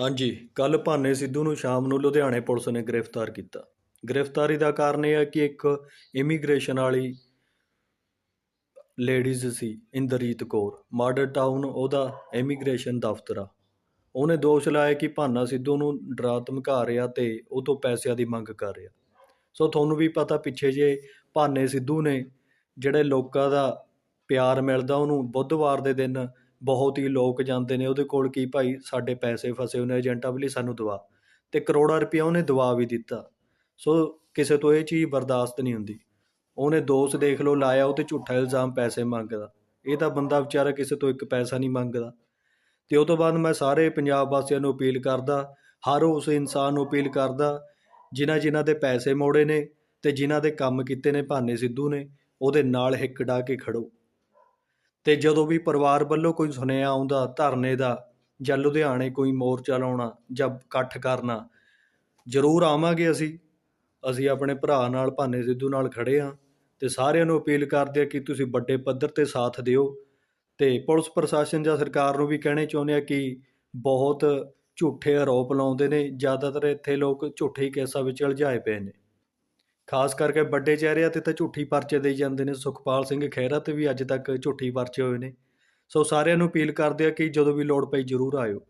ਹਾਂਜੀ ਕੱਲ ਭਾਨੇ ਸਿੱਧੂ ਨੂੰ ਸ਼ਾਮ ਨੂੰ ਲੁਧਿਆਣੇ ਪੁਲਿਸ ਨੇ ਗ੍ਰਿਫਤਾਰ ਕੀਤਾ। ਗ੍ਰਿਫਤਾਰੀ ਦਾ ਕਾਰਨ ਇਹ ਹੈ ਕਿ ਇੱਕ ਇਮੀਗ੍ਰੇਸ਼ਨ ਵਾਲੀ ਲੇਡੀਜ਼ ਸੀ, ਇੰਦਰਜੀਤ ਕੌਰ। ਮਾਡਰ ਟਾਊਨ ਉਹਦਾ ਇਮੀਗ੍ਰੇਸ਼ਨ ਦਫ਼ਤਰ ਆ। ਉਹਨੇ ਦੋਸ਼ ਲਾਇਆ ਕਿ ਭਾਨਾ ਸਿੱਧੂ ਨੂੰ ਡਰਾ ਧਮਕਾ ਰਿਹਾ ਤੇ ਉਹ ਤੋਂ ਪੈਸਿਆਂ ਦੀ ਮੰਗ ਕਰ ਰਿਹਾ। ਸੋ ਤੁਹਾਨੂੰ ਵੀ ਪਤਾ ਪਿੱਛੇ ਜੇ ਭਾਨੇ ਸਿੱਧੂ ਨੇ ਜਿਹੜੇ ਲੋਕਾਂ ਦਾ ਪਿਆਰ ਮਿਲਦਾ ਉਹਨੂੰ ਬੁੱਧਵਾਰ ਦੇ ਦਿਨ ਬਹੁਤ ਹੀ ਲੋਕ ਜਾਂਦੇ ਨੇ, ਉਹਦੇ ਕੋਲ ਕੀ ਭਾਈ ਸਾਡੇ ਪੈਸੇ ਫਸੇ ਹੋਏ ਨੇ, ਏਜੰਟਾਂ ਵੱਲੋਂ ਸਾਨੂੰ ਦਵਾ ਅਤੇ ਕਰੋੜਾਂ ਰੁਪਇਆ ਉਹਨੇ ਦਵਾ ਵੀ ਦਿੱਤਾ। ਸੋ ਕਿਸੇ ਤੋਂ ਇਹ ਚੀਜ਼ ਬਰਦਾਸ਼ਤ ਨਹੀਂ ਹੁੰਦੀ। ਉਹਨੇ ਦੋਸ਼ ਦੇਖ ਲਓ, ਲਾਇਆ ਉਹ ਤੇ ਝੂਠਾ ਇਲਜ਼ਾਮ ਪੈਸੇ ਮੰਗਦਾ। ਇਹ ਤਾਂ ਬੰਦਾ ਵਿਚਾਰਾ ਕਿਸੇ ਤੋਂ ਇੱਕ ਪੈਸਾ ਨਹੀਂ ਮੰਗਦਾ। ਤੇ ਉਹ ਤੋਂ ਬਾਅਦ ਮੈਂ ਸਾਰੇ ਪੰਜਾਬ ਵਾਸੀਆਂ ਨੂੰ ਅਪੀਲ ਕਰਦਾ, ਹਰ ਉਸ ਇਨਸਾਨ ਨੂੰ ਅਪੀਲ ਕਰਦਾ, ਜਿਨ੍ਹਾਂ ਜਿਨ੍ਹਾਂ ਦੇ ਪੈਸੇ ਮੋੜੇ ਨੇ ਤੇ ਜਿਨ੍ਹਾਂ ਦੇ ਕੰਮ ਕੀਤੇ ਨੇ ਭਾਨੇ ਸਿੱਧੂ ਨੇ, ਉਹਦੇ ਨਾਲ ਹਿੱਕ ਡਾ ਕੇ ਖੜੋ। ਤੇ ਜਦੋਂ ਵੀ ਪਰਿਵਾਰ ਵੱਲੋਂ ਕੋਈ ਸੁਨੇਹਾ ਆਉਂਦਾ, ਧਰਨੇ ਦਾ ਜਾਂ ਲੁਧਿਆਣੇ ਕੋਈ ਮੋਰਚਾ ਲਾਉਣਾ ਜਾਂ ਇਕੱਠ ਕਰਨਾ, ਜ਼ਰੂਰ ਆਵਾਂਗੇ ਅਸੀਂ। ਅਸੀਂ ਆਪਣੇ ਭਰਾ ਨਾਲ, ਭਾਨੇ ਸਿੱਧੂ ਨਾਲ ਖੜੇ ਹਾਂ ਤੇ ਸਾਰਿਆਂ ਨੂੰ ਅਪੀਲ ਕਰਦੇ ਆ ਕਿ ਤੁਸੀਂ ਵੱਡੇ ਪੱਧਰ ਤੇ ਸਾਥ ਦਿਓ ਤੇ ਪੁਲਿਸ ਪ੍ਰਸ਼ਾਸਨ ਜਾਂ ਸਰਕਾਰ ਨੂੰ ਵੀ ਕਹਿਣੇ ਚਾਹੁੰਦੇ ਆ ਕਿ ਬਹੁਤ ਝੂਠੇ ਆਰੋਪ ਲਾਉਂਦੇ ਨੇ। ਜ਼ਿਆਦਾਤਰ ਇੱਥੇ ਲੋਕ ਝੂਠੇ ਕੇਸਾਂ ਵਿੱਚ ਉਲਝਾਏ ਪਏ ਨੇ। ਖਾਸ ਕਰਕੇ ਵੱਡੇ ਚਿਹਰਿਆਂ ਤੇ ਤਾਂ ਝੂਠੀ ਪਰਚੇ ਦੇਈ ਜਾਂਦੇ ਨੇ। ਸੁਖਪਾਲ ਸਿੰਘ ਖਹਿਰਾ ਤੇ ਵੀ ਅੱਜ ਤੱਕ ਝੂਠੀ ਪਰਚੇ ਹੋਏ ਨੇ। ਸੋ ਸਾਰਿਆਂ ਨੂੰ ਅਪੀਲ ਕਰਦੇ ਆ ਕਿ ਜਦੋਂ ਵੀ ਲੋੜ ਪਈ ਜ਼ਰੂਰ ਆਇਓ।